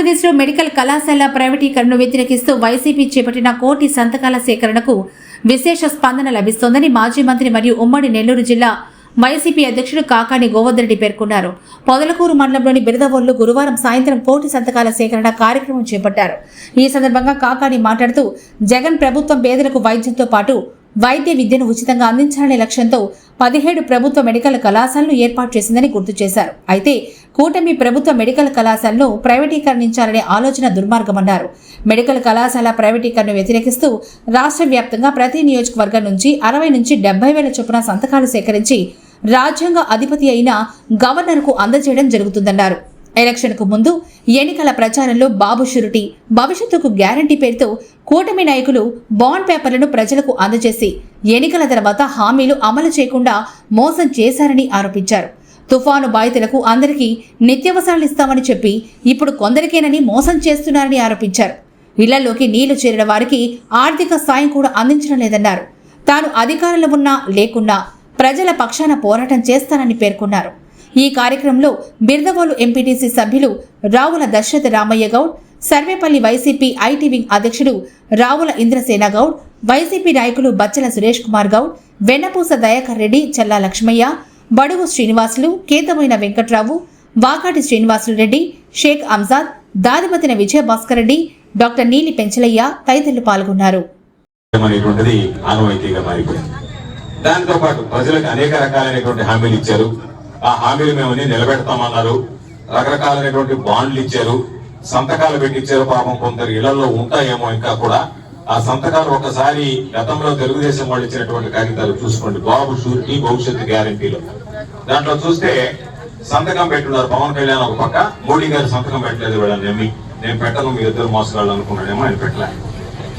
ఆంధ్రప్రదేశ్లో మెడికల్ కళాశాల ప్రైవేటీకరణను వ్యతిరేకిస్తూ వైసీపీ చేపట్టిన కోటి సంతకాల సేకరణకు విశేష స్పందన లభిస్తోందని మాజీ మంత్రి మరియు ఉమ్మడి నెల్లూరు జిల్లా వైసీపీ అధ్యక్షుడు కాకాని గోవర్ధన్ రెడ్డి పేర్కొన్నారు. పొదలకూరు మండలంలోని బిరదవోళ్ళు గురువారం సాయంత్రం కోటి సంతకాల సేకరణ కార్యక్రమం చేపట్టారు. ఈ సందర్భంగా కాకాని మాట్లాడుతూ జగన్ ప్రభుత్వం పేదలకు వైద్యంతో పాటు వైద్య విద్యను ఉచితంగా అందించాలనే లక్ష్యంతో పదిహేడు ప్రభుత్వ మెడికల్ కళాశాలను ఏర్పాటు చేసిందని గుర్తు చేశారు. అయితే కూటమి ప్రభుత్వ మెడికల్ కళాశాలను ప్రైవేటీకరణించాలనే ఆలోచన దుర్మార్గమన్నారు. మెడికల్ కళాశాల ప్రైవేటీకరణను వ్యతిరేకిస్తూ రాష్ట్ర వ్యాప్తంగా ప్రతి నియోజకవర్గం నుంచి అరవై నుంచి డెబ్బై వేల చొప్పున సంతకాలు సేకరించి రాజ్యాంగ అధిపతి అయిన గవర్నర్కు అందజేయడం జరుగుతుందన్నారు. ఎలక్షన్కు ముందు ఎన్నికల ప్రచారంలో బాబు షురిటీ భవిష్యత్తుకు గ్యారంటీ పేరుతో కూటమి నాయకులు బాండ్ పేపర్లను ప్రజలకు అందజేసి ఎన్నికల తర్వాత హామీలు అమలు చేయకుండా మోసం చేశారని ఆరోపించారు. తుఫాను బాధితులకు అందరికీ నిత్యవసరాలు ఇస్తామని చెప్పి ఇప్పుడు కొందరికేనని మోసం చేస్తున్నారని ఆరోపించారు. ఇళ్ళలోకి నీళ్ళు చేరిన వారికి ఆర్థిక సాయం కూడా అందించడం లేదన్నారు. తాను అధికారంలో ఉన్నా లేకున్నా ప్రజల పక్షాన పోరాటం చేస్తానని పేర్కొన్నారు. ఈ కార్యక్రమంలో బిర్దవోలు ఎంపీటీసీ సభ్యులు Ravula Dasaratha Ramaiah Goud Sarvepalli YCP IT wing అధ్యక్షుడు రావుల ఇంద్రసేన గౌడ్ వైసీపీ నాయకులు బచ్చల సురేష్ కుమార్ గౌడ్ వెన్నపూస దయాకర్ రెడ్డి చల్లా లక్ష్మయ్య బడుగు శ్రీనివాసులు కేతమైన వెంకట్రావు వాకాటి శ్రీనివాసులు రెడ్డి షేక్ అంజాద్ దాదిమతిన విజయభాస్కర్ రెడ్డి డాక్టర్ నీలి పెంచలయ్య తదితరులు పాల్గొన్నారు. దాంతో పాటు ప్రజలకు అనేక రకాలైనటువంటి హామీలు ఇచ్చారు. ఆ హామీలు మేము అన్ని నిలబెడతామన్నారు. రకరకాలైనటువంటి బాండ్లు ఇచ్చారు. సంతకాలు పెట్టించారు పాపం కొందరు ఇళ్ళలో ఉంటాయేమో ఇంకా కూడా. ఆ సంతకాలు ఒకసారి గతంలో తెలుగుదేశం వాళ్ళు ఇచ్చినటువంటి కాగితాలు చూసుకోండి. బాబు షూరిటీ భవిష్యత్తు గ్యారంటీలు. దాంట్లో చూస్తే సంతకం పెట్టున్నారు పవన్ కళ్యాణ్ ఒక పక్క మోడీ గారు సంతకం పెట్టలేదు వీళ్ళని నమ్మి. నేను పెట్టను మీ ఇద్దరు మోసగాళ్ళు అనుకున్నాడేమో ఆయన పెట్టలే.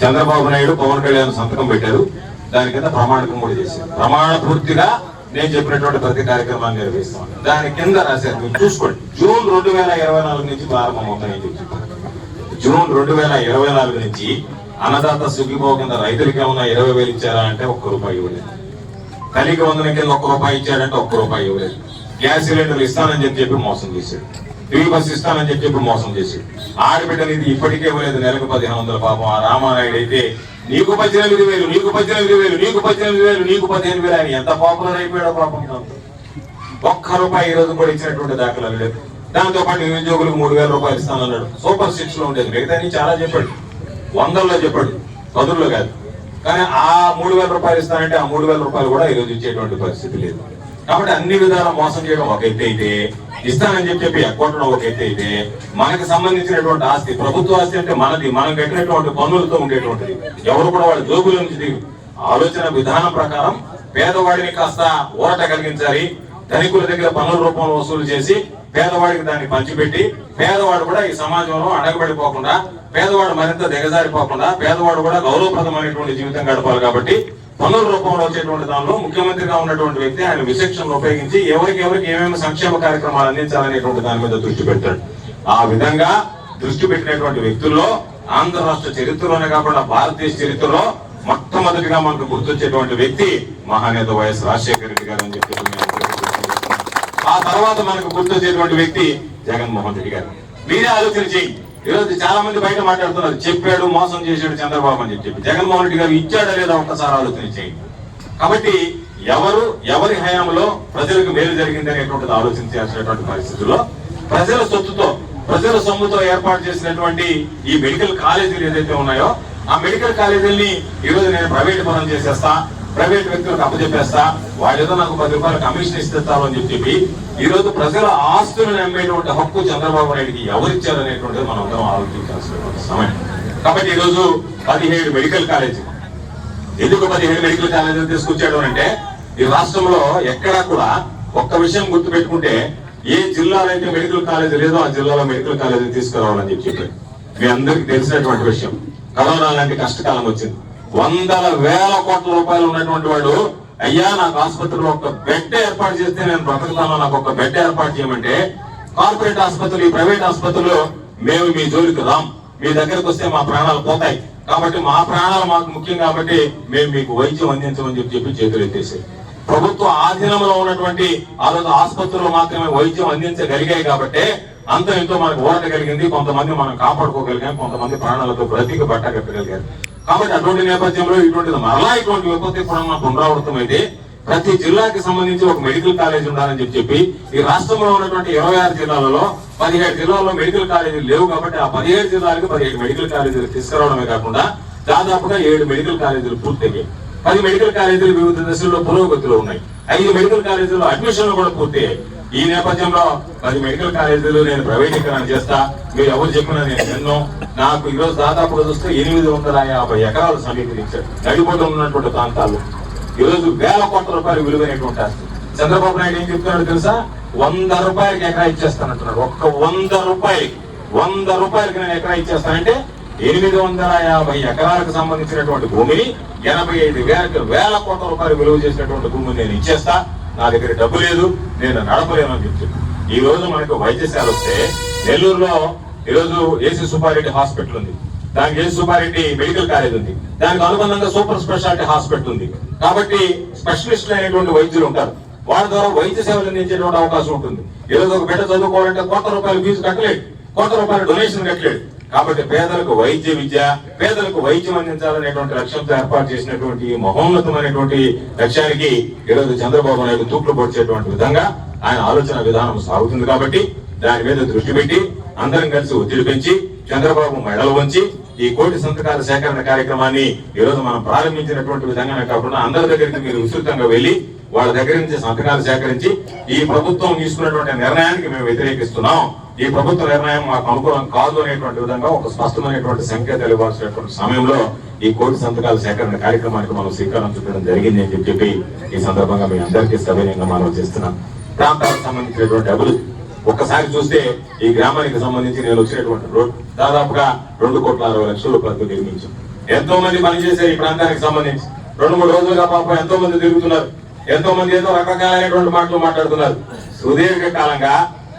చంద్రబాబు నాయుడు పవన్ కళ్యాణ్ సంతకం పెట్టారు. దాని కింద ప్రమాణకం కూడా చేశారు. ప్రమాణ పూర్తిగా నేను చెప్పినటువంటి ప్రతి కార్యక్రమాన్ని నిర్వహిస్తాం దాని కింద రాశారు మీరు చూసుకోండి. జూన్ రెండు వేల ఇరవై నాలుగు నుంచి ప్రారంభం అవుతాయని చెప్పి. జూన్ రెండు వేల ఇరవై నాలుగు నుంచి అన్నదాత సుఖీభావ కింద రైతులకి ఏమన్నా ఇరవై వేలు ఇచ్చారా అంటే ఒక్క రూపాయి ఇవ్వలేదు. కలిగి వందల కింద ఒక్క రూపాయి ఇచ్చాడంటే ఒక్క రూపాయి ఇవ్వలేదు. గ్యాస్ సిలిండర్లు ఇస్తానని చెప్పి చెప్పి మోసం చేశాడు. ఫ్రీ బస్ ఇస్తానని చెప్పి ఇప్పుడు మోసం చేశాడు. ఆడబిడ్డ ఇది ఇప్పటికే పోలేదు నెలకు పదిహేను వందల పాపం. ఆ రామానాయుడు అయితే నీకు పద్దెనిమిది వేలు నీకు పద్దెనిమిది వేలు నీకు పద్దెనిమిది వేలు నీకు పదిహేను వేలు అని ఎంత పాపులర్ అయిపోయాడో పాపం ఒక్క రూపాయి ఈ రోజు కూడా ఇచ్చినటువంటి దాఖలాలు లేదు దాంతో పాటు నిరుద్యోగులకు మూడు వేల రూపాయలు ఇస్తానన్నాడు. సూపర్ సిక్స్లో ఉండేది. మిగతా చాలా చెప్పాడు. వందల్లో చెప్పాడు. పదుల్లో కాదు. కానీ ఆ మూడు వేల రూపాయలు ఇస్తానంటే ఆ మూడు వేల రూపాయలు కూడా ఈరోజు ఇచ్చేటువంటి పరిస్థితి లేదు. కాబట్టి అన్ని విధాల మోసం చేయడం ఒక ఎత్తు అయితే ఇస్తానని చెప్పి చెప్పి ఒక ఎత్తు అయితే మనకి సంబంధించినటువంటి ఆస్తి ప్రభుత్వ ఆస్తి అంటే మనది మనం కట్టినటువంటి పన్నులతో ఉండేటువంటిది. ఎవరు కూడా వాళ్ళ జోబుల నుంచి ఆలోచన విధానం ప్రకారం పేదవాడిని కాస్త ఊరట కలిగించాలి ధనికుల దగ్గర పన్నుల రూపంలో వసూలు చేసి పేదవాడికి దాన్ని పంచిపెట్టి పేదవాడు కూడా ఈ సమాజంలో అడగబడిపోకుండా పేదవాడు మరింత దిగజారిపోకుండా పేదవాడు కూడా గౌరవప్రదమైనటువంటి జీవితం గడపాలి కాబట్టి పన్నుల రూపంలో వచ్చేటువంటి దానిలో ముఖ్యమంత్రిగా ఉన్నటువంటి వ్యక్తి ఆయన విశేషణను ఉపయోగించి ఎవరికి ఎవరికి ఏమేమి సంక్షేమ కార్యక్రమాలు అందించాలనేటువంటి దాని మీద దృష్టి పెట్టాడు. ఆ విధంగా దృష్టి పెట్టినటువంటి వ్యక్తుల్లో ఆంధ్ర రాష్ట్ర చరిత్రలోనే కాకుండా భారతదేశ చరిత్రలో మొట్టమొదటిగా మనకు గుర్తొచ్చేటువంటి వ్యక్తి మహానేత వైఎస్ రాజశేఖర రెడ్డి గారు అని చెప్పి ఆ తర్వాత మనకు గుర్తొచ్చేటువంటి వ్యక్తి జగన్మోహన్ రెడ్డి గారు. మీరే ఆలోచన చేయండి. ఈరోజు చాలా మంది బయట మాట్లాడుతున్నారు. చెప్పాడు మోసం చేశాడు చంద్రబాబు అని చెప్పి. జగన్మోహన్ రెడ్డి గారు ఇచ్చాడా లేదా ఒక్కసారి ఆలోచన చేయండి. కాబట్టి ఎవరు ఎవరి హయాంలో ప్రజలకు మేలు జరిగింది అనేటువంటిది ఆలోచించాల్సినటువంటి పరిస్థితుల్లో ప్రజల సొత్తుతో ప్రజల సొమ్ముతో ఏర్పాటు చేసినటువంటి ఈ మెడికల్ కాలేజీలు ఏదైతే ఉన్నాయో ఆ మెడికల్ కాలేజీల్ని ఈ రోజు నేను ప్రైవేట్ పరం చేసేస్తా ప్రైవేట్ వ్యక్తులకు అప్పచెప్పేస్తా వాళ్ళు ఏదో నాకు పది రూపాయలు కమిషన్ ఇస్తారు అని చెప్పి ఈ రోజు ప్రజల ఆస్తులను నమ్మేటువంటి హక్కు చంద్రబాబు నాయుడికి ఎవరిచ్చారు అనేటువంటిది మనం అందరం ఆలోచించాల్సినటువంటి సమయం. కాబట్టి ఈ రోజు పదిహేడు మెడికల్ కాలేజీ ఎందుకు పదిహేడు మెడికల్ కాలేజీలు తీసుకొచ్చాడు అంటే ఈ రాష్ట్రంలో ఎక్కడా కూడా ఒక్క విషయం గుర్తు పెట్టుకుంటే ఏ జిల్లాలో అయితే మెడికల్ కాలేజ్ లేదో ఆ జిల్లాలో మెడికల్ కాలేజీ తీసుకురావాలని చెప్పి. చెప్పారు మీ అందరికి తెలిసినటువంటి విషయం. కరోనా లాంటి కష్టకాలం వచ్చింది. వందల వేల కోట్ల రూపాయలు ఉన్నటువంటి వాడు అయ్యా నాకు ఆసుపత్రిలో ఒక బెడ్ ఏర్పాటు చేస్తే నేను బ్రతకతాను నాకు ఒక బెడ్ ఏర్పాటు చేయమంటే కార్పొరేట్ ఆసుపత్రులు ఈ ప్రైవేట్ ఆసుపత్రులు మేము మీ జోలికి రాం. మీ దగ్గరకు వస్తే మా ప్రాణాలు పోతాయి. కాబట్టి మా ప్రాణాలు మాకు ముఖ్యం కాబట్టి మేము మీకు వైద్యం అందించమని చెప్పి చెప్పి చేతులు ఎత్తేసాయి ప్రభుత్వ ఆధీనంలో ఉన్నటువంటి ఆ రోజు ఆసుపత్రులు మాత్రమే వైద్యం అందించగలిగాయి కాబట్టి అంత ఎంతో మనకు ఓరట కలిగింది. కొంతమంది మనం కాపాడుకోగలిగాం కొంతమంది ప్రాణాలతో బ్రతికి పట్టగట్టగలిగారు కాబట్టి అటువంటి నేపథ్యంలో ఇటువంటి మరలా ఇటువంటి విపత్తి కూడా మన పునరావృతం అయితే ప్రతి జిల్లాకి సంబంధించి ఒక మెడికల్ కాలేజ్ ఉండాలని చెప్పి చెప్పి ఈ రాష్ట్రంలో ఉన్నటువంటి ఇరవై ఆరు జిల్లాలలో పదిహేడు జిల్లాల్లో మెడికల్ కాలేజీలు లేవు కాబట్టి ఆ పదిహేడు జిల్లాలకు పదిహేడు మెడికల్ కాలేజీలు తీసుకురావడమే కాకుండా దాదాపుగా ఏడు మెడికల్ కాలేజీలు పూర్తయ్యాయి. పది మెడికల్ కాలేజీలు వివిధ దశల్లో పురోగతిలో ఉన్నాయి. ఐదు మెడికల్ కాలేజీలో అడ్మిషన్లు కూడా పూర్తయ్యాయి. ఈ నేపథ్యంలో పది మెడికల్ కాలేజీలు నేను ప్రైవేటీకరణ చేస్తా. మీరు ఎవరు చెప్పినా నేను ఎన్నో నాకు ఈరోజు దాదాపు చూస్తే ఎనిమిది వందల యాభై ఎకరాలు సమీకరించారు. నడిపోతూ ఉన్నటువంటి ప్రాంతాలు. ఈరోజు వేల కోట్ల రూపాయలు విలువైనటువంటి ఆస్తి. చంద్రబాబు నాయుడు ఏం చెప్తున్నాడు తెలుసా? వంద రూపాయలకి ఎకరా ఇచ్చేస్తానంటున్నాడు. ఒక్క వంద రూపాయలకి వంద రూపాయలకి నేను ఎకరా ఇచ్చేస్తానంటే ఎనిమిది వందల యాభై ఎకరాలకు సంబంధించినటువంటి భూమిని ఎనభై ఐదు వేల వేల కోట్ల రూపాయలు విలువ చేసినటువంటి భూమిని నేను ఇచ్చేస్తా. నా దగ్గర డబ్బు లేదు నేను నడపలేను అని చెప్తున్నాను ఈ రోజు మనకు వైద్యశాల వస్తే నెల్లూరులో ఈ రోజు ఏసీ సుబ్బారెడ్డి హాస్పిటల్ ఉంది. దానికి ఏసీ సుబ్బారెడ్డి మెడికల్ కాలేజ్ ఉంది. దానికి అనుబంధంగా సూపర్ స్పెషాలిటీ హాస్పిటల్ ఉంది. కాబట్టి స్పెషలిస్ట్ అయినటువంటి వైద్యులు ఉంటారు. వాళ్ళ ద్వారా వైద్య సేవలు అందించేటువంటి అవకాశం ఉంటుంది. ఈరోజు ఒక బిడ్డ చదువుకోవాలంటే కోట్ల రూపాయలు ఫీజు కట్టలేదు. కోట్ల రూపాయల డొనేషన్ కట్టలేదు. కాబట్టి పేదలకు వైద్య విద్య పేదలకు వైద్యం అందించాలనేటువంటి లక్ష్యంతో ఏర్పాటు చేసినటువంటి ఈ మహోన్నతమైనటువంటి లక్ష్యానికి ఈరోజు చంద్రబాబు నాయుడు తూట్లు పొడిచేటువంటి విధంగా ఆయన ఆలోచన విధానం సాగుతుంది కాబట్టి దాని మీద దృష్టి పెట్టి అందరం కలిసి ఒత్తిడి పెంచి చంద్రబాబు మెడలు వంచి ఈ కోటి సంతకాల సేకరణ కార్యక్రమాన్ని ఈ రోజు మనం ప్రారంభించినటువంటి విధంగానే కాకుండా అందరి దగ్గరికి మీరు విస్తృతంగా వెళ్ళి వాళ్ళ దగ్గర నుంచి సంతకాలు సేకరించి ఈ ప్రభుత్వం తీసుకున్నటువంటి నిర్ణయానికి మేము వ్యతిరేకిస్తున్నాం. ఈ ప్రభుత్వ నిర్ణయం మాకు అనుకూలం కాదు అనేటువంటి విధంగా ఒక స్పష్టమైనటువంటి సంకేతాలు ఇవ్వాల్సినటువంటి సమయంలో ఈ కోటి సంతకాల సేకరణ కార్యక్రమానికి మనం శ్రీకారం చుట్టడం జరిగింది అని చెప్పి ఈ సందర్భంగా మీ అందరికీ సవినయంగా మనం చేస్తున్నాం ప్రాంతాలకు సంబంధించినటువంటి అభివృద్ధి ఒక్కసారి చూస్తే ఈ గ్రామానికి సంబంధించి నేను వచ్చినటువంటి రోడ్ దాదాపుగా రెండు కోట్ల అరవై లక్షల రూపాయలతో నిర్మించాం. ఎంతో మంది పనిచేశారు ఈ ప్రాంతానికి సంబంధించి. రెండు మూడు రోజులుగా పాపం ఎంతో మంది తిరుగుతున్నారు. ఎంతో మంది ఏదో రకరకాలైనటువంటి మాటలు మాట్లాడుతున్నారు. సుదీర్ఘ కాలంగా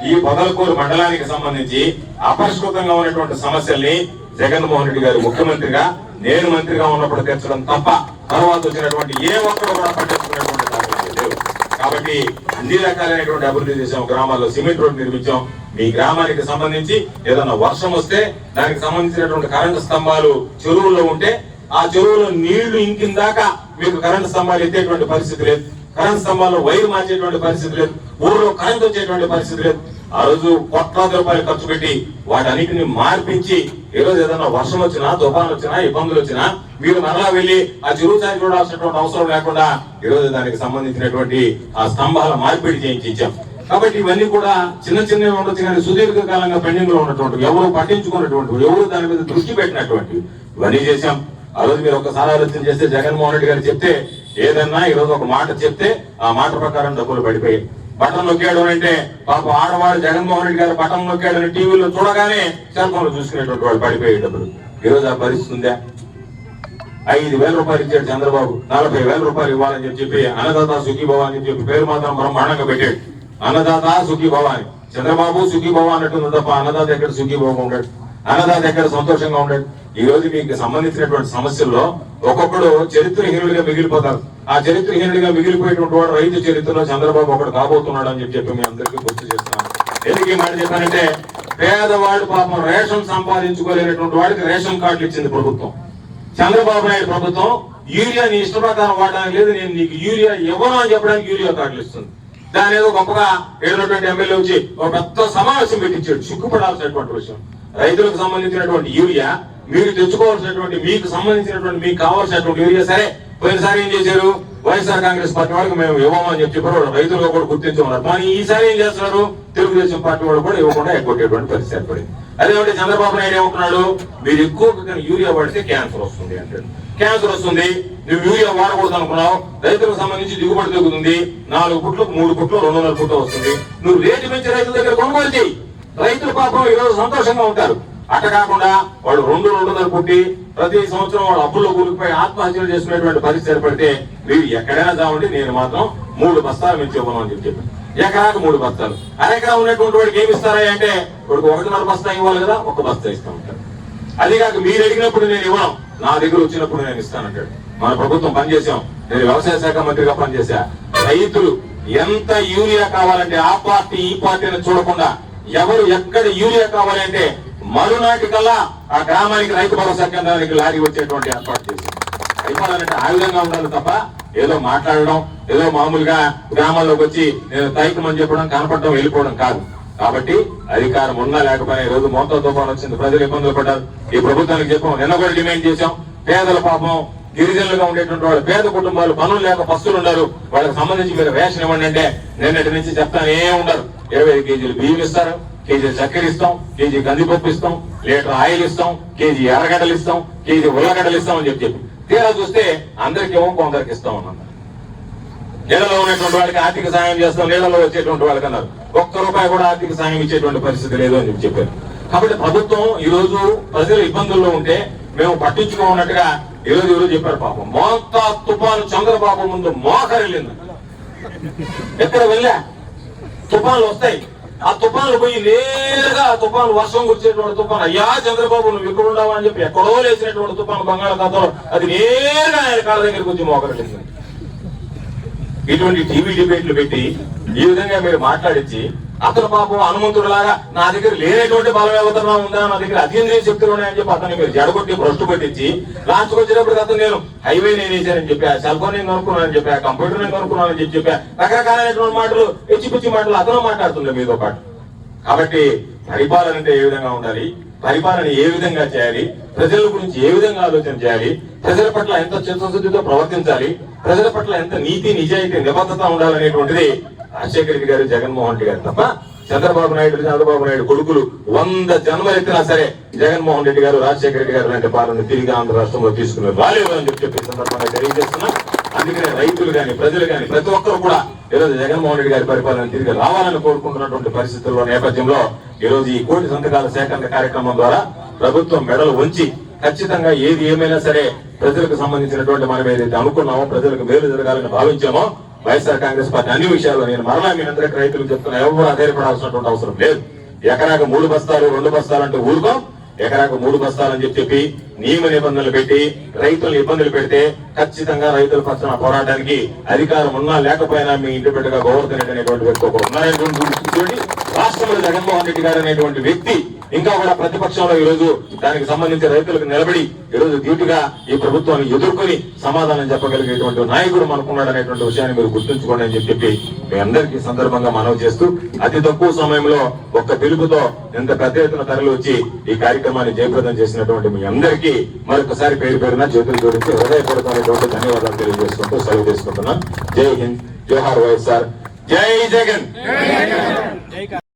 ఈ పొదలకూరు మండలానికి సంబంధించి అపరిష్కృతంగా ఉన్నటువంటి సమస్యల్ని జగన్మోహన్ రెడ్డి గారు ముఖ్యమంత్రిగా నేను మంత్రిగా ఉన్నప్పుడు తెచ్చడం తప్ప తర్వాత వచ్చినటువంటి ఏ ఒక్కరు కూడా పట్టించుకున్నటువంటి లేవు కాబట్టి అన్ని రకాలైనటువంటి అభివృద్ధి చేసాం గ్రామాల్లో సిమెంట్ రోడ్ నిర్మించాం. మీ గ్రామానికి సంబంధించి ఏదైనా వర్షం వస్తే దానికి సంబంధించినటువంటి కరెంటు స్తంభాలు చెరువుల్లో ఉంటే ఆ చెరువులో నీళ్ళు ఇంకిందాకా మీకు కరెంటు స్తంభాలు ఎత్తేటువంటి పరిస్థితి లేదు. కరెంట్ స్తంభాల్లో వైర్ మార్చేటువంటి పరిస్థితి లేదు. ఊర్లో కరెంట్ వచ్చేటువంటి పరిస్థితి లేదు. ఆ రోజు కోట్లాది రూపాయలు ఖర్చు పెట్టి వాటన్నిటిని మార్పించి ఏ రోజు ఏదైనా వర్షం వచ్చినా తుఫాన్ వచ్చినా ఇబ్బందులు వచ్చినా మీరు మరలా వెళ్ళి ఆ చెరువు సాగి చూడాల్సినటువంటి అవసరం లేకుండా ఈ రోజు దానికి సంబంధించినటువంటి ఆ స్తంభాల మార్పిడి చేయించి. ఇచ్చాం కాబట్టి ఇవన్నీ కూడా చిన్న చిన్నవి ఉండొచ్చు కానీ సుదీర్ఘ కాలంగా పెండింగ్లో ఉన్నటువంటి ఎవరు పట్టించుకున్నటువంటి ఎవరు దాని మీద దృష్టి పెట్టినటువంటి ఇవన్నీ చేశాం. ఆ రోజు మీరు ఒకసారి ఆలోచన చేస్తే జగన్మోహన్ రెడ్డి గారు చెప్తే ఏదన్నా ఈ రోజు ఒక మాట చెప్తే ఆ మాట ప్రకారం డబ్బులు పడిపోయాయి. బటన్ నొక్కాడు అంటే పాప ఆడవాడు జగన్మోహన్ రెడ్డి గారు బటన్ నొక్కాడు అని టీవీలో చూడగానే సెల్ ఫోన్ చూసుకునేటువంటి వాడు పడిపోయే డబ్బులు. ఈ రోజు ఆ పరిస్థితి ఉందా? ఐదు వేల రూపాయలు ఇచ్చాడు చంద్రబాబు. నలభై వేల రూపాయలు ఇవ్వాలని చెప్పి చెప్పి అన్నదాత సుఖీభవ అని చెప్పి పేరు మాత్రం బ్రహ్మాండంగా పెట్టాడు. అన్నదాత సుఖీభవ అని. చంద్రబాబు సుఖీభవ అన్నట్టుంది తప్ప అన్నదాత ఎక్కడ సుఖీభవ ఉండడు? అన్నదాత ఎక్కడ సంతోషంగా ఉండడు ఈ రోజు మీకు సంబంధించినటువంటి సమస్యల్లో ఒక్కొక్కడు చరిత్రహీనుడిగా మిగిలిపోతారు. ఆ చరిత్రహీనుడిగా మిగిలిపోయేటువంటి వాడు రైతు చరిత్రలో చంద్రబాబు ఒకడు కాబోతున్నాడు అని చెప్పి మీ అందరికీ గుర్తు చేస్తాను ఎందుకు ఈ మాట చెప్పానంటే పేదవాడు పాపం రేషన్ సంపాదించుకోలేనటువంటి వాడికి రేషన్ కార్డులు ఇచ్చింది ప్రభుత్వం. చంద్రబాబు నాయుడు ప్రభుత్వం యూరియా నీ ఇష్ట ప్రకారం వాడడానికి లేదు నేను నీకు యూరియా ఇవ్వను అని చెప్పడానికి యూరియా కార్డులు ఇస్తుంది. దాని ఏదో గొప్పగా ఏడున్నటువంటి ఎమ్మెల్యే వచ్చి ఒక పెద్ద సమావేశం పెట్టించాడు. సిగ్గుపడాల్సినటువంటి విషయం. రైతులకు సంబంధించినటువంటి యూరియా మీరు తెచ్చుకోవాల్సినటువంటి మీకు సంబంధించినటువంటి మీకు కావాల్సినటువంటి యూరియా సరే పోయినసారి ఏం చేశారు? వైఎస్ఆర్ కాంగ్రెస్ పార్టీ వాళ్ళకి మేము ఇవ్వమని చెప్పి చెప్పారు. వాళ్ళు రైతులుగా కూడా గుర్తించమన్నారు కానీ ఈసారి ఏం చేస్తున్నారు? తెలుగుదేశం పార్టీ వాళ్ళు కూడా ఇవ్వకుండా ఎగ్గొట్టేటువంటి పరిస్థితి ఏర్పడింది. అదేమంటే చంద్రబాబు నాయుడు ఏమంటున్నాడు? మీరు ఎక్కువ యూరియా పడితే క్యాన్సర్ వస్తుంది అంటాడు. క్యాన్సర్ వస్తుంది నువ్వు యూరియా వాడకూడదు అనుకున్నావు రైతులకు సంబంధించి దిగుబడి తగ్గుతుంది నాలుగు పుట్లు మూడు పుట్లు రెండు వందల పుట్లు వస్తుంది. నువ్వు రేటు పెంచి రైతుల దగ్గర కొనుగోలు చేయి. రైతులు పాపం ఈరోజు సంతోషంగా ఉంటారు. అట్ట కాకుండా వాళ్ళు రెండు రెండున్నర పుట్టి ప్రతి సంవత్సరం వాళ్ళు అప్పుల్లో కూలిపోయి ఆత్మహత్యలు చేసుకునేటువంటి పరిస్థితి ఏర్పడితే మీరు ఎక్కడైనా చావండి నేను మాత్రం మూడు బస్తాలు మించి ఇవ్వను అని చెప్పి ఎకరాకు మూడు బస్తాలు. అరెకరా ఉన్నటువంటి వాడికి ఏమి ఇస్తారా అంటే వాడికి ఒకటిన్నర బస్తా ఇవ్వాలి కదా ఒక బస్తా ఇస్తా ఉంటారు అది కాక మీరు అడిగినప్పుడు నేను ఇవ్వను. నా దగ్గర వచ్చినప్పుడు నేను ఇస్తానంటాడు మన ప్రభుత్వం పనిచేసాం నేను వ్యవసాయ శాఖ మంత్రిగా పనిచేశా. రైతులు ఎంత యూరియా కావాలంటే ఆ పార్టీ ఈ పార్టీని చూడకుండా ఎవరు ఎక్కడ యూరియా కావాలంటే మరునాటి కల్లా ఆ గ్రామానికి రైతు భరోసా కేంద్రానికి లారీ వచ్చేటువంటి ఏర్పాటు చేశారు. అయిపోవాలంటే ఆ విధంగా ఉండాలి తప్ప ఏదో మాట్లాడడం ఏదో మామూలుగా గ్రామాల్లోకి వచ్చి నేను తైకమని చెప్పడం కనపడడం వెళ్ళిపోవడం కాదు. కాబట్టి అధికారం ఉన్నా లేకపోయినా ఈ రోజు మోతా తుఫాన్ వచ్చింది ప్రజలు ఇబ్బందులు పడ్డారు. ఈ ప్రభుత్వానికి చెప్పాం నిన్న కూడా డిమాండ్ చేశాం. పేదల పాపం గిరిజనులుగా ఉండేటువంటి వాళ్ళు పేద కుటుంబాలు పనులు లేక పస్తులు ఉన్నారు. వాళ్ళకి సంబంధించి మీరు రేషన్ ఇవ్వండి అంటే నిన్నటి నుంచి చెప్తానే ఉండరు ఇరవై కేజీలు బియ్యం ఇస్తారు కేజీ చక్కెర ఇస్తాం కేజీ కందిపప్పు ఇస్తాం లీటర్ ఆయిల్ ఇస్తాం కేజీ ఎర్రగడ్డలు ఇస్తాం కేజీ ఉల్లగడ్డలు ఇస్తాం అని చెప్పి తీరా చూస్తే అందరికి ఏమో కొందరికి ఇస్తాం అన్నారు. నీళ్ళలో ఉన్నటువంటి వాళ్ళకి ఆర్థిక సాయం చేస్తాం నీళ్ళలో వచ్చేటువంటి వాళ్ళకి అన్నారు. ఒక్క రూపాయి కూడా ఆర్థిక సాయం ఇచ్చేటువంటి పరిస్థితి లేదు అని చెప్పి చెప్పారు. కాబట్టి ప్రభుత్వం ఈ రోజు ప్రజలు ఇబ్బందుల్లో ఉంటే మేము పట్టించుకోనట్టుగా ఈ రోజు చెప్పారు పాపం. మోతా తుఫాను చంద్రబాబు ముందు మోకరెళ్ళింది ఎక్కడ వెళ్ళా? తుఫాన్లు వస్తాయి. ఆ తుఫాన్లు పోయి నేరుగా ఆ తుఫాను వర్షం కురిచేటువంటి తుఫాను అయ్యా చంద్రబాబు నువ్వు ఇక్కడ ఉండవా అని చెప్పి ఎక్కడో లేచినటువంటి తుఫాను బంగాళాఖాతంలో అది నేరుగా ఆయన కాళ్ళ దగ్గరికి వచ్చి మోకరిల్లింది ఇటువంటి టీవీ డిబేట్లు పెట్టి ఈ విధంగా మీరు మాట్లాడించి అతను పాపం హనుమంతుడిలాగా నా దగ్గర లేనటువంటి బలం ఉందా నా దగ్గర అతీంద్రియ శక్తులు ఉన్నాయని చెప్పి అతను మీరు జడగొట్టి భ్రష్టు పెట్టించి లాస్ట్కి వచ్చేటప్పుడు అతను నేను హైవే నేను వేసానని చెప్పా సెల్ ఫోన్ నేను కొనుక్కున్నానని చెప్పా కంప్యూటర్ నేను కొనుక్కున్నానని చెప్పి చెప్పా. రకరకాలైనటువంటి మాటలు పిచ్చి పిచ్చి మాటలు అతను మాట్లాడుతుండే మీతో పాటు. కాబట్టి పరిపాలన అంటే ఏ విధంగా ఉండాలి? పరిపాలన ఏ విధంగా చేయాలి? ప్రజల గురించి ఏ విధంగా ఆలోచన చేయాలి? ప్రజల పట్ల ఎంత చిత్తశుద్ధితో ప్రవర్తించాలి? ప్రజల పట్ల ఎంత నీతి నిజాయితీ నిబద్ధత ఉండాలనేటువంటిది రాజశేఖర రెడ్డి గారు జగన్మోహన్ రెడ్డి గారు తప్ప చంద్రబాబు నాయుడు చంద్రబాబు నాయుడు కొడుకులు వంద జన్మలెత్తినా సరే జగన్మోహన్ రెడ్డి గారు రాజశేఖర రెడ్డి గారు లాంటి పాలన తిరిగి ఆంధ్ర రాష్ట్రంలో తీసుకుని రాలేదు అని చెప్పి సందర్భంగా తెలియజేస్తున్నా. అందుకనే రైతులు కానీ ప్రజలు కానీ ప్రతి ఒక్కరు కూడా ఈరోజు జగన్మోహన్ రెడ్డి గారి పరిపాలన తిరిగి రావాలని కోరుకుంటున్నటువంటి పరిస్థితుల్లో నేపథ్యంలో ఈ రోజు ఈ కోటి సంతకాల సేకరణ కార్యక్రమం ద్వారా ప్రభుత్వం మెడలు ఉంచి ఖచ్చితంగా ఏది ఏమైనా సరే ప్రజలకు సంబంధించినటువంటి మనం ఏదైతే అనుకున్నామో ప్రజలకు మేలు జరగాలని భావించామో వైఎస్ఆర్ కాంగ్రెస్ పార్టీ అన్ని విషయాల్లో నేను మరలా మీ అందరికీ రైతులకు చెప్తున్నా ఎవరు ఆధారపడాల్సినటువంటి అవసరం లేదు. ఎకరాకు మూడు బస్తాలు రెండు బస్తాలు అంటే ఊరుకో. ఎకరాకు మూడు బస్తాలు అని చెప్పి నియమ నిబంధనలు పెట్టి రైతులను ఇబ్బందులు పెడితే ఖచ్చితంగా రైతుల పక్షాన పోరాటానికి అధికారం ఉన్నా లేకపోయినా మీ ఇంటి బిడ్డగా గోవర్ధన్ రెడ్డి అనేటువంటి వ్యక్తి ఒక ఉన్నారనేటువంటి చూడండి రాష్ట్రంలో జగన్మోహన్ రెడ్డి గారు అనేటువంటి వ్యక్తి ఇంకా కూడా ప్రతిపక్షంలో ఈ రోజు దానికి సంబంధించి రైతులకు నిలబడి ఈ రోజు డ్యూటీగా ఈ ప్రభుత్వాన్ని ఎదుర్కొని సమాధానం చెప్పగలిగేటువంటి నాయకుడు మనకున్నాడు అనేటువంటి విషయాన్ని మీరు గుర్తుంచుకోండి అని చెప్పి మీ అందరికీ సందర్భంగా మనవి చేస్తూ అతి తక్కువ సమయంలో ఒక్క పిలుపుతో ఇంత పెద్ద ఎత్తున తరలి వచ్చి ఈ కార్యక్రమాన్ని జయప్రదం చేసినటువంటి మీ అందరికీ అందరికీ మరొకసారి పేరు పేరున చేతులు జోడించి హృదయపూర్వకమైనటువంటి ధన్యవాదాలు తెలియజేసుకుంటూ సెలవు తీసుకుంటున్నాం. జై హింద్. జోహార్ వైఎస్ఆర్. జై జగన్.